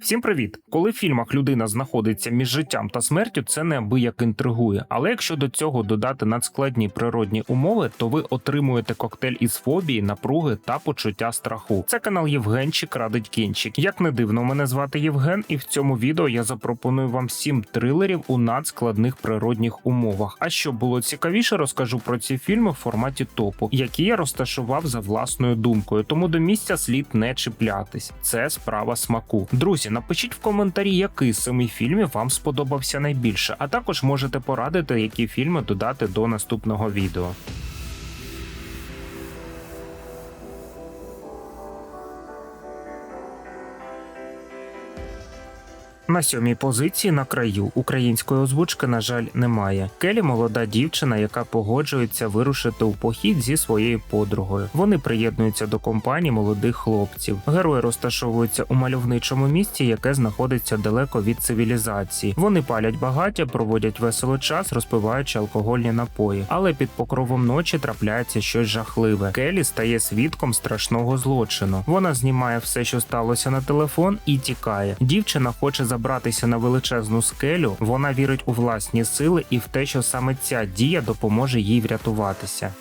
Всім привіт! Коли в фільмах людина знаходиться між життям та смертю, це неабияк інтригує. Але якщо до цього додати надскладні природні умови, то ви отримуєте коктейль із фобії, напруги та почуття страху. Це канал Євгенчик радить кінчик. Як не дивно, мене звати Євген, і в цьому відео я запропоную вам сім трилерів у надскладних природних умовах. А щоб було цікавіше, розкажу про ці фільми в форматі топу, які я розташував за власною думкою. Тому до місця слід не чіплятись. Це справа смаку. Друзі, напишіть в коментарі, який з семи фільмів вам сподобався найбільше, а також можете порадити, які фільми додати до наступного відео. На сьомій позиції на краю української озвучки, на жаль, немає. Келі молода дівчина, яка погоджується вирушити у похід зі своєю подругою. Вони приєднуються до компанії молодих хлопців. Герої розташовуються у мальовничому місті, яке знаходиться далеко від цивілізації. Вони палять багаття, проводять весело час, розпиваючи алкогольні напої. Але під покровом ночі трапляється щось жахливе. Келі стає свідком страшного злочину. Вона знімає все, що сталося на телефон, і тікає. Дівчина хоче забратися на величезну скелю. Вона вірить у власні сили і в те, що саме ця дія допоможе їй врятуватися.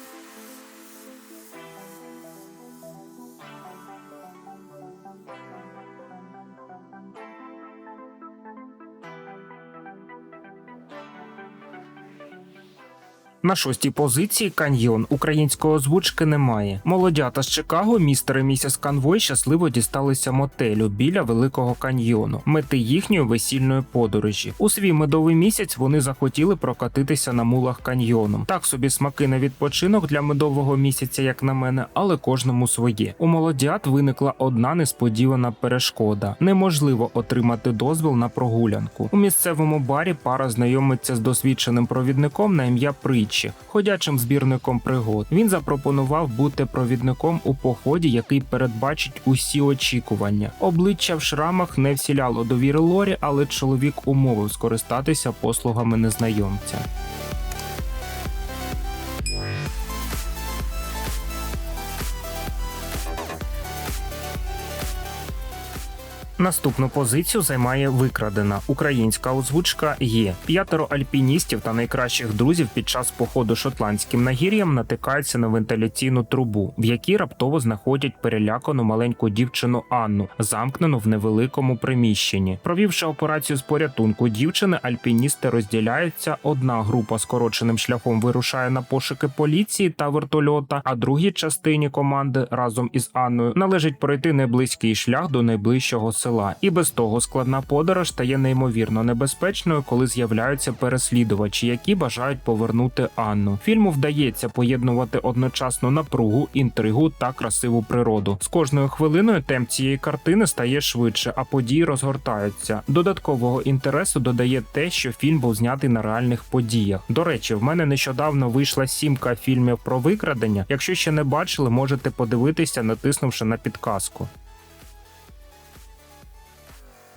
На шостій позиції каньйон української озвучки немає. Молодята з Чикаго, містер і місіс Канвой щасливо дісталися мотелю біля великого каньйону, мети їхньої весільної подорожі. У свій медовий місяць вони захотіли прокатитися на мулах каньйоном. Так собі смаки на відпочинок для медового місяця, як на мене, але кожному своє. У молодят виникла одна несподівана перешкода: неможливо отримати дозвіл на прогулянку. У місцевому барі пара знайомиться з досвідченим провідником на ім'я Притчі, ходячим збірником пригод. Він запропонував бути провідником у поході, який передбачить усі очікування. Обличчя в шрамах не всіляло довіри Лорі, але чоловік умовив скористатися послугами незнайомця. Наступну позицію займає викрадена українська озвучка. Є п'ятеро альпіністів та найкращих друзів під час походу шотландським нагір'ям натикаються на вентиляційну трубу, в якій раптово знаходять перелякану маленьку дівчину Анну, замкнену в невеликому приміщенні. Провівши операцію з порятунку дівчини, альпіністи розділяються. Одна група скороченим шляхом вирушає на пошуки поліції та вертольота, а другій частині команди разом із Анною належить пройти неблизький шлях до найближчого села. І без того складна подорож стає неймовірно небезпечною, коли з'являються переслідувачі, які бажають повернути Анну. Фільму вдається поєднувати одночасно напругу, інтригу та красиву природу. З кожною хвилиною темп цієї картини стає швидше, а події розгортаються. Додаткового інтересу додає те, що фільм був знятий на реальних подіях. До речі, в мене нещодавно вийшла сімка фільмів про викрадення. Якщо ще не бачили, можете подивитися, натиснувши на підказку.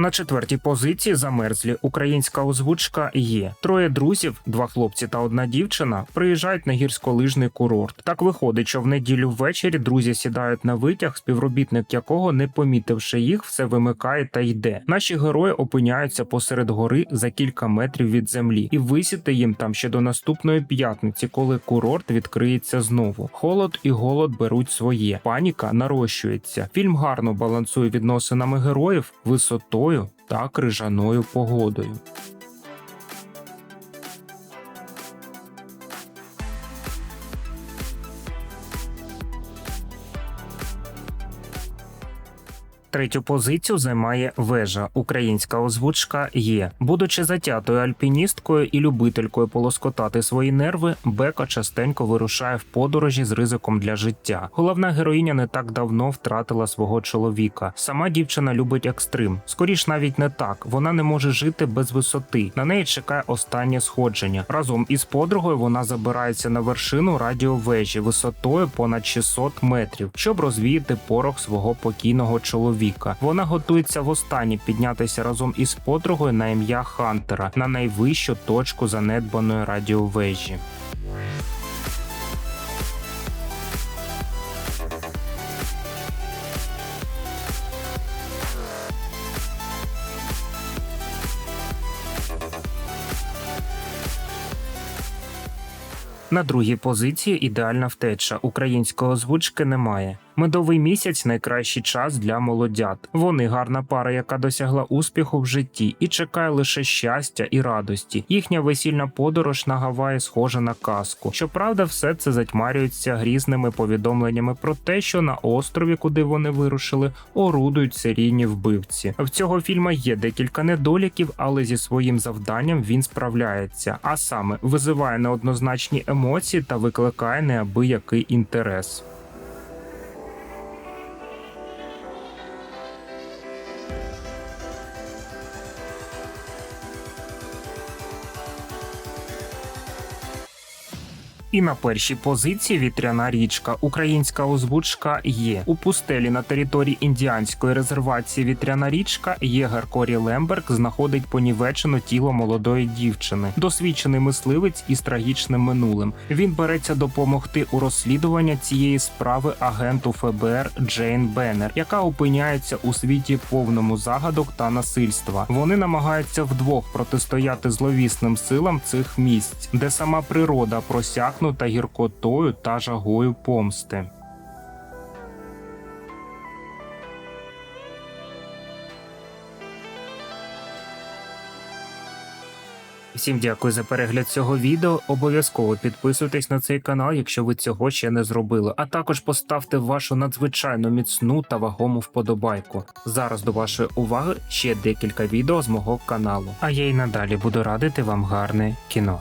На четвертій позиції замерзлі українська озвучка є. Троє друзів, два хлопці та одна дівчина, приїжджають на гірськолижний курорт. Так виходить, що в неділю ввечері друзі сідають на витяг, співробітник якого, не помітивши їх, все вимикає та йде. Наші герої опиняються посеред гори за кілька метрів від землі, і висіти їм там ще до наступної п'ятниці, коли курорт відкриється знову. Холод і голод беруть своє. Паніка нарощується. Фільм гарно балансує відносинами героїв, висотою та крижаною погодою. Третю позицію займає вежа. Українська озвучка є. Будучи затятою альпіністкою і любителькою полоскотати свої нерви, Бека частенько вирушає в подорожі з ризиком для життя. Головна героїня не так давно втратила свого чоловіка. Сама дівчина любить екстрим. Скоріш навіть не так. Вона не може жити без висоти. На неї чекає останнє сходження. Разом із подругою вона забирається на вершину радіовежі висотою понад 600 метрів, щоб розвіяти порох свого покійного чоловіка чоловіка. Вона готується востаннє піднятися разом із подругою на ім'я Хантера на найвищу точку занедбаної радіовежі. На другій позиції ідеальна втеча українського озвучки немає. Медовий місяць найкращий час для молодят. Вони гарна пара, яка досягла успіху в житті і чекає лише щастя і радості. Їхня весільна подорож на Гаваї схожа на казку. Щоправда, все це затьмарюється грізними повідомленнями про те, що на острові, куди вони вирушили, орудують серійні вбивці. В цього фільма є декілька недоліків, але зі своїм завданням він справляється, а саме визиває неоднозначні емоції та викликає неабиякий інтерес. І на першій позиції вітряна річка. Українська озвучка є у пустелі на території індіанської резервації. Вітряна річка єгер Корі Лемберг знаходить понівечено тіло молодої дівчини, досвідчений мисливець із трагічним минулим. Він береться допомогти у розслідуванні цієї справи агенту ФБР Джейн Беннер, яка опиняється у світі повному загадок та насильства. Вони намагаються вдвох протистояти зловісним силам цих місць, де сама природа просякнута гіркотою та жагою помсти. Всім дякую за перегляд цього відео. Обов'язково підписуйтесь на цей канал, якщо ви цього ще не зробили. А також поставте вашу надзвичайно міцну та вагому вподобайку. Зараз до вашої уваги ще декілька відео з мого каналу. А я й надалі буду радити вам гарне кіно.